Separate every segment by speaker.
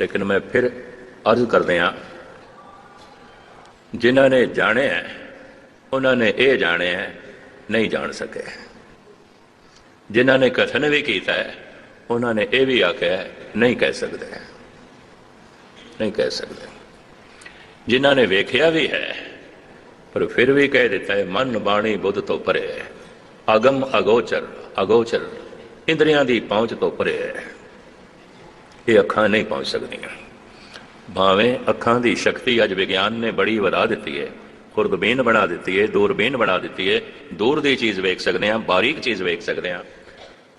Speaker 1: ਲੇਕਿਨ ਮੈਂ ਫਿਰ ਅਰਜ਼ ਕਰਦੇ ਹਾਂ, ਜਿਨ੍ਹਾਂ ਨੇ ਜਾਣਿਆ ਉਹਨਾਂ ਨੇ ਇਹ ਜਾਣਿਆ ਨਹੀਂ ਜਾਣ ਸਕੇ। ਜਿਨ੍ਹਾਂ ਨੇ ਕਥਨ ਵੀ ਕੀਤਾ ਹੈ, ਉਹਨਾਂ ਨੇ ਇਹ ਵੀ ਆਖਿਆ ਨਹੀਂ ਕਹਿ ਸਕਦੇ। ਨਹੀਂ ਕਹਿ ਸਕਦੇ। ਜਿਨ੍ਹਾਂ ਨੇ ਵੇਖਿਆ ਵੀ ਹੈ, ਪਰ ਫਿਰ ਵੀ ਕਹਿ ਦਿੱਤਾ ਹੈ, ਮਨ ਬਾਣੀ ਬੁੱਧ ਤੋਂ ਪਰੇ ਹੈ। ਅਗਮ ਅਗੋਚਰ ਅਗੋਚਰ, ਇੰਦਰੀਆਂ ਦੀ ਪਹੁੰਚ ਤੋਂ ਪਰੇ ਹੈ। ਇਹ ਅੱਖਾਂ ਨਹੀਂ ਪਹੁੰਚ ਸਕਦੀਆਂ। ਭਾਵੇਂ ਅੱਖਾਂ ਦੀ ਸ਼ਕਤੀ ਅੱਜ ਵਿਗਿਆਨ ਨੇ ਬੜੀ ਵਧਾ ਦਿੱਤੀ ਹੈ। ਖੁਰਦਬੀਨ ਬਣਾ ਦਿੱਤੀ ਹੈ, ਦੂਰਬੀਨ ਬਣਾ ਦਿੱਤੀ ਹੈ। ਦੂਰ ਦੀ ਚੀਜ਼ ਵੇਖ ਸਕਦੇ ਹਾਂ, ਬਾਰੀਕ ਚੀਜ਼ ਵੇਖ ਸਕਦੇ ਹਾਂ।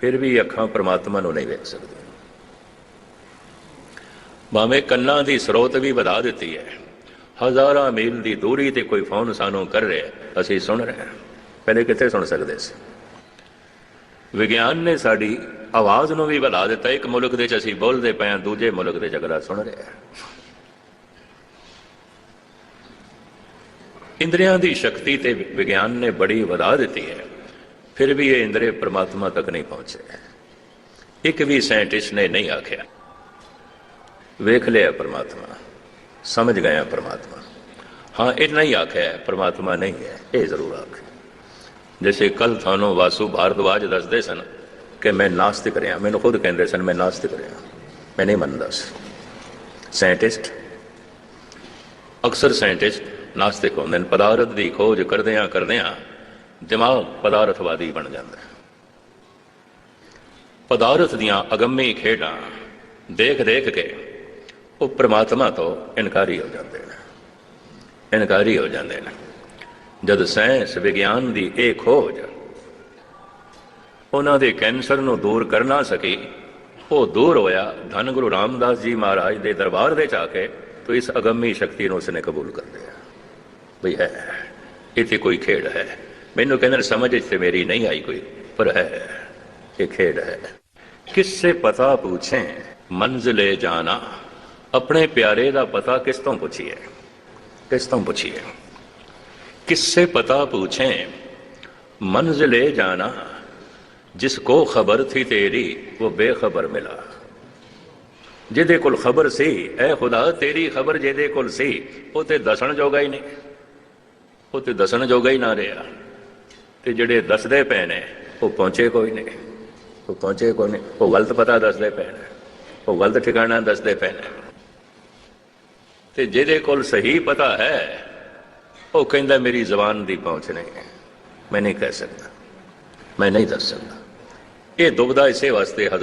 Speaker 1: ਫਿਰ ਵੀ ਅੱਖਾਂ ਪ੍ਰਮਾਤਮਾ ਨੂੰ ਨਹੀਂ ਵੇਖ ਸਕਦੀਆਂ ਭਾਵੇਂ ਕੰਨਾਂ ਦੀ ਸਰੋਤ ਵੀ ਵਧਾ ਦਿੱਤੀ ਹੈ। ਹਜ਼ਾਰਾਂ ਮੀਲ ਦੀ ਦੂਰੀ ਤੇ ਕੋਈ ਫੋਨ ਸਾਨੂੰ ਕਰ ਰਿਹਾ ਅਸੀਂ ਸੁਣ ਰਹੇ ਹਾਂ। ਪਹਿਲੇ ਕਿੱਥੇ ਸੁਣ ਸਕਦੇ ਸੀ? ਵਿਗਿਆਨ ਨੇ ਸਾਡੀ ਆਵਾਜ਼ ਨੂੰ ਵੀ ਵਧਾ ਦਿੱਤਾ। ਇੱਕ ਮੁਲਕ ਦੇ ਵਿੱਚ ਅਸੀਂ ਬੋਲਦੇ ਪਏ ਹਾਂ, ਦੂਜੇ ਮੁਲਕ ਦੇ ਝਗੜਾ ਸੁਣ ਰਿਹਾ ਹੈ। ਇੰਦਰੀਆਂ ਦੀ ਸ਼ਕਤੀ ਤੇ ਵਿਗਿਆਨ ਨੇ ਬੜੀ ਵਧਾ ਦਿੱਤੀ ਹੈ। ਫਿਰ ਵੀ ਇਹ ਇੰਦਰੇ ਪ੍ਰਮਾਤਮਾ ਤੱਕ ਨਹੀਂ ਪਹੁੰਚੇ। ਇੱਕ ਵੀ ਸਾਇੰਟਿਸਟ ਨੇ ਨਹੀਂ ਆਖਿਆ। ਵੇਖ ਲਿਆ ਪ੍ਰਮਾਤਮਾ। ਸਮਝ ਗਏ ਆ ਪ੍ਰਮਾਤਮਾ। ਹਾਂ ਇਹ ਨਹੀਂ ਆਖਿਆ ਪ੍ਰਮਾਤਮਾ ਨਹੀਂ ਹੈ, ਇਹ ਜ਼ਰੂਰ ਆਖਿਆ ਜਿਵੇਂ ਕੱਲ ਤੁਹਾਨੂੰ ਵਾਸੂ ਭਾਰਦਵਾਜ ਦੱਸਦੇ ਸਨ ਕਿ ਮੈਂ ਨਾਸਤਿਕ ਰਿਹਾ। ਮੈਨੂੰ ਖੁਦ ਕਹਿੰਦੇ ਸਨ, ਮੈਂ ਨਾਸਤਿਕ ਰਿਹਾ। ਮੈਂ ਨਹੀਂ ਮੰਨਦਾ ਸੀ। ਸਾਇੰਟਿਸਟ ਅਕਸਰ ਸਾਇੰਟਿਸਟ ਨਾਸਤਿਕ ਹੁੰਦੇ ਨੇ। ਪਦਾਰਥ ਦੀ ਖੋਜ ਕਰਦਿਆਂ ਕਰਦਿਆਂ ਦਿਮਾਗ ਪਦਾਰਥਵਾਦੀ ਬਣ ਜਾਂਦਾ ਹੈ। ਪਦਾਰਥ ਦੀਆਂ ਅਗੰਮੀ ਖੇਡਾਂ ਦੇਖ ਦੇਖ ਕੇ ਉਹ ਪ੍ਰਮਾਤਮਾ ਤੋਂ ਇਨਕਾਰੀ ਹੋ ਜਾਂਦੇ ਨੇ। ਇਨਕਾਰੀ ਹੋ ਜਾਂਦੇ ਨੇ। ਜਦ ਸਾਇੰਸ ਵਿਗਿਆਨ ਦੀ ਇਹ ਖੋਜ ਉਹਨਾਂ ਦੇ ਕੈਂਸਰ ਨੂੰ ਦੂਰ ਕਰ ਨਾ ਸਕੀ। ਉਹ ਦੂਰ ਹੋਇਆ ਧੰਨ ਗੁਰੂ ਰਾਮਦਾਸ ਜੀ ਮਹਾਰਾਜ ਦੇ ਦਰਬਾਰ ਦੇ ਜਾ ਕੇ ਤੋ ਇਸ ਅਗੰਮੀ ਸ਼ਕਤੀ ਨੂੰ ਉਸਨੇ ਕਬੂਲ ਕਰ ਲਿਆ। ਭਈ ਹੈ, ਇੱਥੇ ਕੋਈ ਖੇਡ ਹੈ। ਮੈਨੂੰ ਕਹਿੰਦੇ ਸਮਝ ਇੱਥੇ ਮੇਰੀ ਨਹੀਂ ਆਈ ਕੋਈ, ਪਰ ਹੈ, ਇਹ ਖੇਡ ਹੈ। ਕਿਸਸੇ ਪਤਾ ਪੁੱਛੇ, ਮੰਜ਼ਲੇ ਜਾਣਾ। ਆਪਣੇ ਪਿਆਰੇ ਦਾ ਪਤਾ ਕਿਸ ਤੋਂ ਪੁੱਛੀਏ? ਕਿਸ ਤੋਂ ਪੁੱਛੀਏ? ਕਿਸਸੇ ਪਤਾ ਪੁੱਛੇ, ਮੰਜ਼ਲੇ ਜਾਣਾ। जिसको खबर थी तेरी वो बेखबर मिला ਜਿਹਦੇ ਕੋਲ ਖਬਰ ਸੀ ਐ ਖੁਦਾ ਤੇਰੀ ਖਬਰ ਜਿਹਦੇ ਕੋਲ ਸੀ ਉਹ ਤੇ ਦੱਸਣ ਜੋਗਾ ਹੀ ਨਹੀਂ ਉਹ ਤੇ ਦੱਸਣ ਜੋਗਾ ਹੀ ਨਾ ਰਿਹਾ ਤੇ ਜਿਹੜੇ ਦੱਸਦੇ ਪਏ ਨੇ ਉਹ ਪਹੁੰਚੇ ਕੋਈ ਨਹੀਂ ਉਹ ਪਹੁੰਚੇ ਕੋਈ ਨਹੀਂ ਉਹ ਗਲਤ ਪਤਾ ਦੱਸਦੇ ਪਏ ਨੇ ਉਹ ਗਲਤ ਠਿਕਾਣਾ ਦੱਸਦੇ ਪਏ ਨੇ ਤੇ ਜਿਹਦੇ ਕੋਲ ਸਹੀ ਪਤਾ ਹੈ ਉਹ ਕਹਿੰਦਾ ਮੇਰੀ ਜ਼ਬਾਨ ਦੀ ਪਹੁੰਚ ਨਹੀਂ ਹੈ ਮੈਂ ਨਹੀਂ ਕਹਿ ਸਕਦਾ ਮੈਂ ਨਹੀਂ ਦੱਸ ਸਕਦਾ ਇਹ ਦੁਬਦਾ ਇਸੇ ਵਾਸਤੇ ਹਜ਼ਾਰ